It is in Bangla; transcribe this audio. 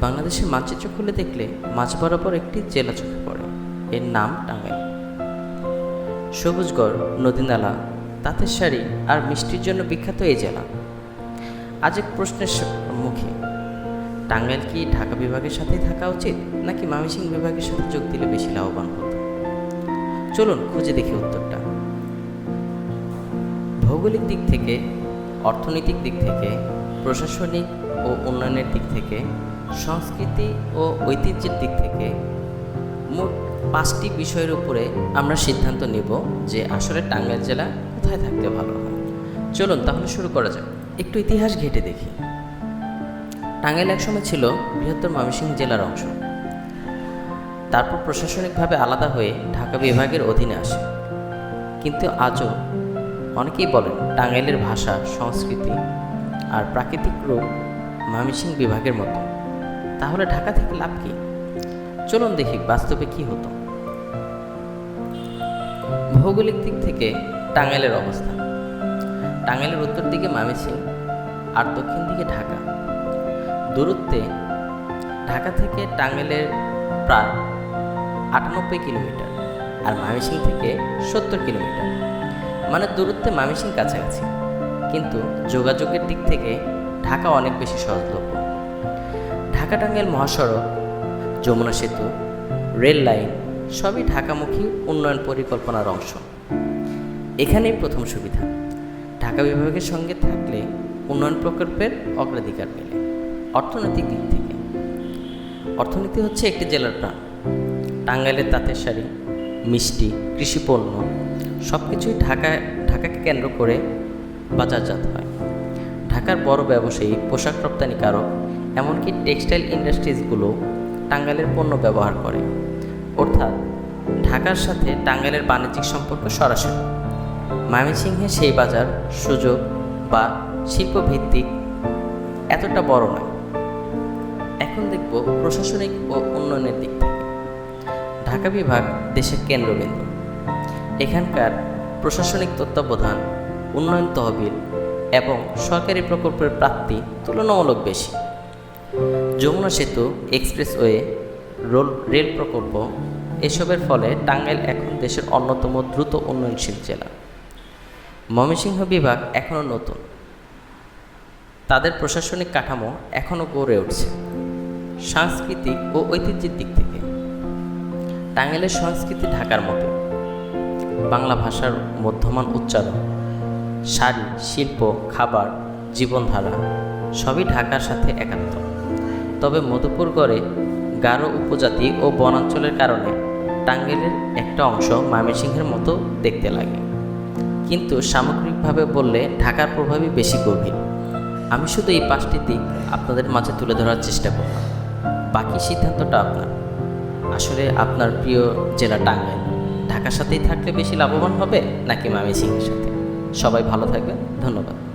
বাংলাদেশের মানচিত্র খুলে দেখলে মাঝ বরাবর একটি জেলা চোখে পড়ে। এর নাম টাঙ্গাইল। সবুজগড়, নদীনালা, তাঁতের শাড়ি আর মিষ্টির জন্য বিখ্যাত এই জেলা। আজ এক প্রশ্নের মুখে, টাঙ্গাইল কি ঢাকা বিভাগের সাথেই থাকা উচিত, নাকি ময়মনসিংহ বিভাগের সাথে যোগ দিলে বেশি লাভবান হতো? চলুন খুঁজে দেখি উত্তরটা। ভৌগোলিক দিক থেকে, অর্থনৈতিক দিক থেকে, প্রশাসনিক ও উন্নয়নের দিক থেকে সংস্কৃতি ও ঐতিহ্যের দিক থেকে মোট পাঁচটি বিষয়ের উপরে আমরা সিদ্ধান্ত নেব যে আসলে টাঙ্গাইল জেলা কোথায় থাকতে ভালো হয়। চলুন তাহলে শুরু করা যাক। একটু ইতিহাস ঘেটে দেখি। টাঙ্গাইল একসময় ছিল বৃহত্তর ময়মনসিংহ জেলার অংশ। তারপর প্রশাসনিকভাবে আলাদা হয়ে ঢাকা বিভাগের অধীনে আসে। কিন্তু আজও অনেকেই বলেন টাঙ্গাইলের ভাষা, সংস্কৃতি আর প্রাকৃতিক রূপ ময়মনসিংহ বিভাগের মতো। তাহলে ঢাকা থেকে লাভ কি? চলুন দেখি বাস্তবে কি হতো। ভৌগোলিক দিক থেকে টাঙ্গাইলের অবস্থান টাঙ্গাইলের উত্তর দিকে ময়মনসিংহ আর দক্ষিণ দিকে ঢাকা। দূরত্বে ঢাকা থেকে টাঙ্গাইলের প্রায় আটানব্বই কিলোমিটার আর ময়মনসিংহ থেকে সত্তর কিলোমিটার। মানে দূরত্বে ময়মনসিংহ কাছাকাছি। কিন্তু যোগাযোগের দিক থেকে ঢাকা অনেক বেশি সহজলভ্য। ঢাকা টাঙ্গাইল মহাসড়ক, যমুনা সেতু, রেল লাইন, সবই ঢাকামুখী উন্নয়ন পরিকল্পনার অংশ। এখানেই প্রথম সুবিধা, ঢাকা বিভাগের সঙ্গে থাকলে উন্নয়ন প্রকল্পের অগ্রাধিকার মেলে, অর্থনৈতিক দিক থেকে। অর্থনীতি হচ্ছে একটি জেলার প্রাণ। টাঙ্গাইলের তাঁতের শাড়ি, মিষ্টি কৃষিপণ্য সব কিছুই ঢাকা ঢাকাকে কেন্দ্র করে বাজারজাত হয়। ঢাকার বড় ব্যবসায়ী, পোশাক রপ্তানিকারক এমনকি টেক্সটাইল ইন্ডাস্ট্রিজগুলো টাঙ্গাইলের পণ্য ব্যবহার করে। অর্থাৎ, ঢাকার সাথে টাঙ্গাইলের বাণিজ্যিক সম্পর্ক সরাসরি। ময়মনসিংহে সেই বাজার, সুযোগ বা শিল্পভিত্তিক এতটা বড় নয়। এখন দেখব প্রশাসনিক ও উন্নয়নের দিক থেকে। ঢাকা বিভাগ দেশের কেন্দ্রবিন্দু। এখানকার প্রশাসনিক তত্ত্বাবধান, উন্নয়ন তহবিল এবং সরকারি প্রকল্পের প্রাপ্তি তুলনামূলক বেশি। যমুনা সেতু, এক্সপ্রেসওয়ে, রোল, রেল প্রকল্প, এসবের ফলে টাঙ্গাইল এখন দেশের অন্যতম দ্রুত উন্নয়নশীল জেলা। ময়মনসিংহ বিভাগ এখনও নতুন। তাদের প্রশাসনিক কাঠামো এখনও গড়ে উঠছে, সাংস্কৃতিক ও ঐতিহ্যের দিক থেকে। টাঙ্গাইলের সংস্কৃতি ঢাকার মতো। বাংলা ভাষার মধ্যমান উচ্চারণ, শাড়ি, শিল্প, খাবার, জীবনধারা, সবই ঢাকার সাথে একাত্ম। তবে মধুপুরগড়ে গারো উপজাতি ও বনাঞ্চলের কারণে টাঙ্গেলের একটা অংশ ময়মনসিংহের মতো দেখতে লাগে। কিন্তু সামগ্রিকভাবে বললে ঢাকার প্রভাবই বেশি গভীর। আমি শুধু এই পাঁচটি দিক আপনাদের মাঝে তুলে ধরার চেষ্টা করলাম। বাকি সিদ্ধান্তটা আপনার। আসলে আপনার প্রিয় জেলা টাঙ্গাইল। ঢাকার সাথেই থাকলে বেশি লাভবান হবে নাকি ময়মনসিংহের সাথে? সবাই ভালো থাকবেন। ধন্যবাদ।